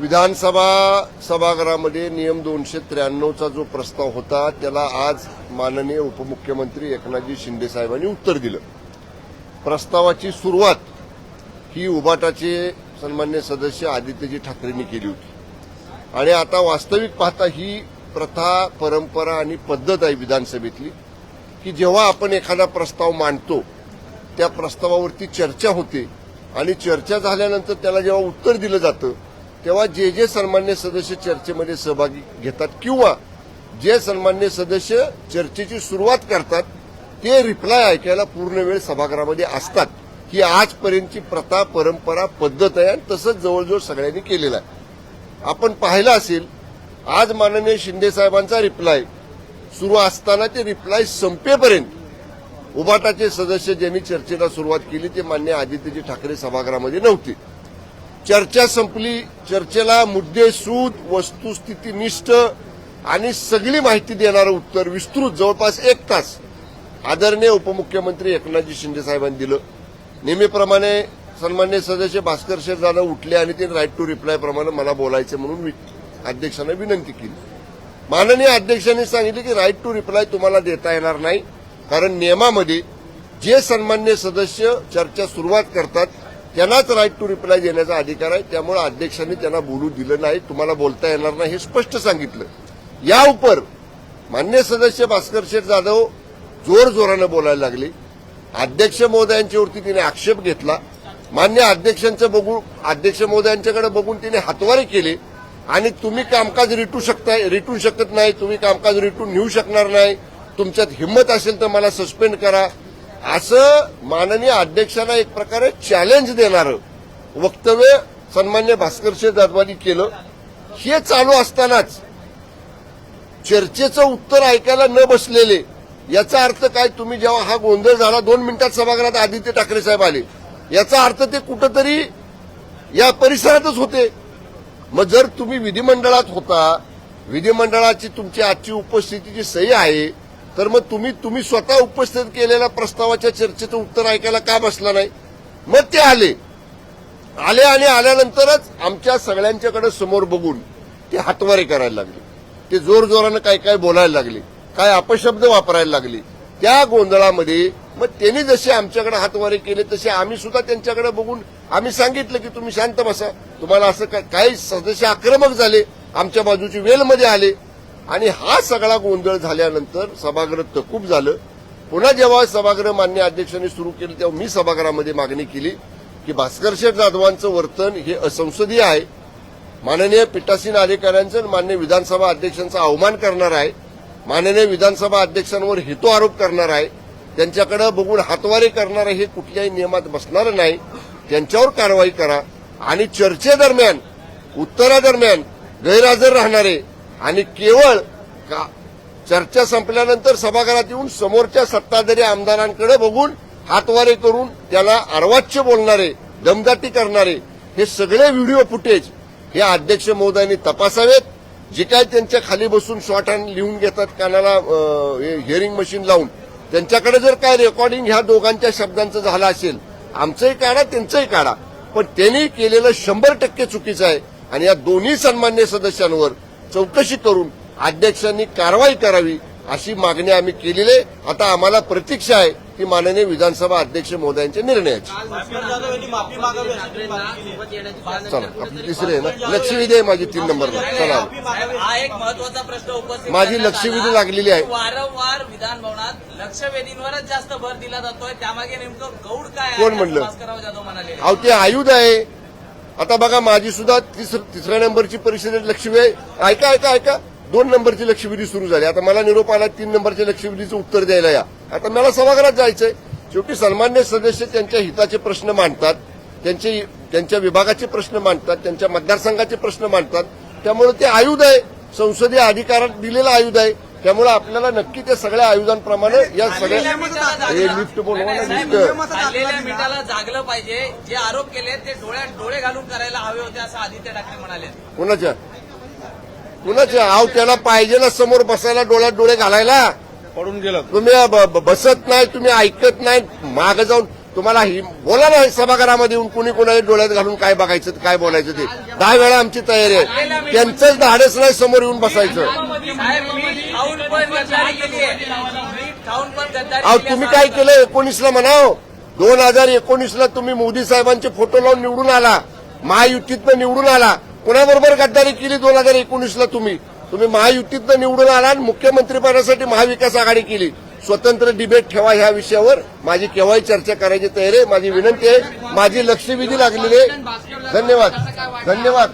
विधानसभा सभागृहामध्ये नियम दोनशे त्र्याण्णवचा जो प्रस्ताव होता त्याला आज माननीय उपमुख्यमंत्री एकनाथजी शिंदे साहेबांनी उत्तर दिलं. प्रस्तावाची सुरुवात ही उबाटाचे सन्मान्य सदस्य आदित्यजी ठाकरेंनी केली होती. आणि आता वास्तविक पाहता ही प्रथा परंपरा आणि पद्धत आहे विधानसभेतली की जेव्हा आपण एखादा प्रस्ताव मांडतो त्या प्रस्तावावरती चर्चा होते आणि चर्चा झाल्यानंतर त्याला जेव्हा उत्तर दिलं जातं तेव्हा जे जे सन्मान्य सदस्य चर्चेमध्ये सहभागी घेतात किंवा जे सन्मान्य सदस्य चर्चेची सुरुवात करतात ते रिप्लाय ऐकायला पूर्ण वेळ सभागृहामध्ये असतात. ही आजपर्यंतची प्रथा परंपरा पद्धत आहे आणि तसंच जवळजवळ सगळ्यांनी केलेलं आहे. आपण पाहिलं असेल आज माननीय शिंदे साहेबांचा रिप्लाय सुरू असताना ते रिप्लाय संपेपर्यंत उबाटाचे सदस्य ज्यांनी चर्चेला सुरुवात केली ते मान्य आदित्यजी ठाकरे सभागृहामध्ये नव्हते. चर्चा संपली. चर्चेला मुद्दे सूद वस्तुस्थितीनिष्ठ आणि सगळी माहिती देणारं उत्तर विस्तृत जवळपास एक तास आदरणीय उपमुख्यमंत्री एकनाथजी शिंदे साहेबांनी दिलं. नेहमीप्रमाणे सन्मान्य सदस्य भास्कर शेठ जाधव उठले आणि ते राईट टू रिप्लाय प्रमाणे मला बोलायचं म्हणून अध्यक्षांना विनंती केली. माननीय अध्यक्षांनी सांगितले की राईट टू रिप्लाय तुम्हाला देता येणार नाही कारण नियमामध्ये जे सन्मान्य सदस्य चर्चा सुरुवात करतात त्यांनाच राईट टू रिप्लाय देण्याचा अधिकार आहे. त्यामुळे अध्यक्षांनी त्यांना बोलू दिलं नाही. तुम्हाला बोलता येणार नाही हे स्पष्ट सांगितलं. या उपर मान्य सदस्य भास्कर शेठ जाधव जोर जोरानं बोलायला लागले. अध्यक्ष महोदयांच्यावरती तिने आक्षेप घेतला. मान्य अध्यक्षांचं बघून अध्यक्ष महोदयांच्याकडे बघून तिने हातवारे केले. आणि तुम्ही कामकाज रिटू शकताय रिटू शकत नाही. तुम्ही कामकाज रिटून नेऊ शकणार नाही. तुमच्यात हिंमत असेल तर मला सस्पेंड करा. असं माननीय अध्यक्षांना एक प्रकारे चॅलेंज देणारं वक्तव्य सन्मान्य भास्कर शेठ केलं. हे चालू असतानाच चर्चेचं उत्तर ऐकायला न बसलेले याचा अर्थ काय? तुम्ही जेव्हा हा गोंधळ झाला दोन मिनिटात सभागृहात आदित्य ठाकरे साहेब आले. याचा अर्थ ते कुठंतरी या परिसरातच होते. मग जर तुम्ही विधिमंडळात होता विधिमंडळाची तुमची आजची उपस्थितीची सही आहे तर मग तुम्ही तुम्ही स्वतः उपस्थित केलेल्या प्रस्तावाच्या चर्चेचं उत्तर ऐकायला का बसला नाही? मग ते आले. आले आणि आल्यानंतरच आमच्या सगळ्यांच्याकडे समोर बघून ते हातवारे करायला लागले. ते जोर जोरानं काय काय बोलायला लागले काय अपशब्द वापरायला लागले. त्या गोंधळामध्ये मग त्यांनी जसे आमच्याकडे हातवारे केले तसे आम्ही सुद्धा त्यांच्याकडे बघून आम्ही सांगितलं की तुम्ही शांत बसा. तुम्हाला असं काय काही सदस्य आक्रमक झाले आमच्या बाजूची वेलमध्ये आले. आणि हा सगळा गोंधळ झाल्यानंतर सभागृह तकूब झालं. पुन्हा जेव्हा सभागृह मान्य अध्यक्षांनी सुरू केलं तेव्हा मी सभागृहामध्ये मागणी केली की भास्कर शेठ जाधवांचं वर्तन हे असंसदीय आहे. माननीय पीठासीन अधिकाऱ्यांचं आणि मान्य विधानसभा अध्यक्षांचा अवमान करणार आहे. माननीय विधानसभा अध्यक्षांवर हेतू आरोप करणार आहे. त्यांच्याकडे बघून हातवारे करणार हे कुठल्याही नियमात बसणार नाही. त्यांच्यावर कारवाई करा. आणि चर्चेदरम्यान उत्तरादरम्यान गैरहजर राहणारे आणि केवळ का- चर्चा संपल्यानंतर सभागृहात येऊन समोरच्या सत्ताधारी आमदारांकडे बघून हातवारे करून त्याला अर्वाच्य बोलणारे दमदाटी करणारे हे सगळे व्हिडिओ फुटेज हे अध्यक्ष महोदयांनी तपासावेत. जे काय त्यांच्या खाली बसून शॉर्ट हँड लिहून घेतात कानाला हिअरिंग मशीन लावून त्यांच्याकडे जर काय रेकॉर्डिंग ह्या दोघांच्या शब्दांचं झालं असेल आमचंही काढा त्यांचंही काढा. पण त्यांनी केलेलं शंभर टक्के चुकीचं आहे. आणि या दोन्ही सन्मान्य सदस्यांवर चौकशी करून अध्यक्षांनी कारवाई करावी अशी मागणी आम्ही केलेली आहे आता आम्हाला प्रतीक्षा आहे की माननीय विधानसभा अध्यक्ष महोदयांच्या निर्णयाची. चला आपली तिसरी आहे ना लक्षवेधी आहे माझी तीन नंबरला चला हा एक महत्त्वाचा प्रश्न उपस्थित माझी लक्षवेधी. लागलेली आहे. वारंवार विधान भवनात लक्षवेधींवरच जास्त भर दिला जातोय त्यामागे नेमकं गौड काय कोण म्हणलं? भास्करराव जाधव म्हणाले अहो ते आयुध आहे आता बघा माझी सुद्धा तिसऱ्या नंबरची परिषदेत लक्षवे ऐका ऐका ऐका. दोन नंबरची लक्षवेधी सुरू झाली. आता मला निरोप आला तीन नंबरच्या लक्षवेधीचं उत्तर द्यायला या. आता मला सभागृहात जायचंय. शेवटी सन्मान्य सदस्य त्यांच्या हिताचे प्रश्न मांडतात. त्यांचे त्यांच्या विभागाचे प्रश्न मांडतात. त्यांच्या मतदारसंघाचे प्रश्न मांडतात. त्यामुळे ते आयुध आहे. संसदीय अधिकारात दिलेलं आयुध आहे. त्यामुळे आपल्याला नक्की त्या सगळ्या आयुधांप्रमाणे या सगळ्या हे लिफ्ट बोलवा ना लिफ्ट. मिठाला जागलं पाहिजे. जे आरोप केले ते डोळ्यात डोळे घालून करायला हवे होते असं आदित्य ठाकरे म्हणाले. कुणाच्या? कुणाच्या? आव त्याला पाहिजे ना समोर बसायला डोळ्यात डोळे घालायला. पडून गेलं. तुम्ही ब- ब- बसत नाही तुम्ही ऐकत नाही माग जाऊन तुम्हाला ही बोला ना सभागृहामध्ये येऊन कुणी कोणाच्या डोळ्यात घालून काय बघायचं काय बोलायचं ते. दहा वेळा आमची तयारी आहे. त्यांचंच धाडस नाही समोर येऊन बसायचं. साहेब पण गद्दारी केली आहे. मीठ खाऊन पण गद्दारी अहो केली तुम्ही असं काय केलं एकोणीसला म्हणाव? दोन हजार एकोणीसला तुम्ही मोदी साहेबांचे फोटो लावून निवडून आला. महायुतीतनं निवडून आला. कोणाबरोबर गद्दारी केली दोन हजार एकोणीसला तुम्ही? तुम्ही महायुतीतनं निवडून आला आणि मुख्यमंत्री पदासाठी महाविकास आघाडी केली. स्वतंत्र डिबेट ठेवा ह्या विषयावर माझी केव्हाही चर्चा करायची तयारी आहे. माझी विनंती आहे. माझी लक्षवेधी लागलेली आहे. धन्यवाद. धन्यवाद.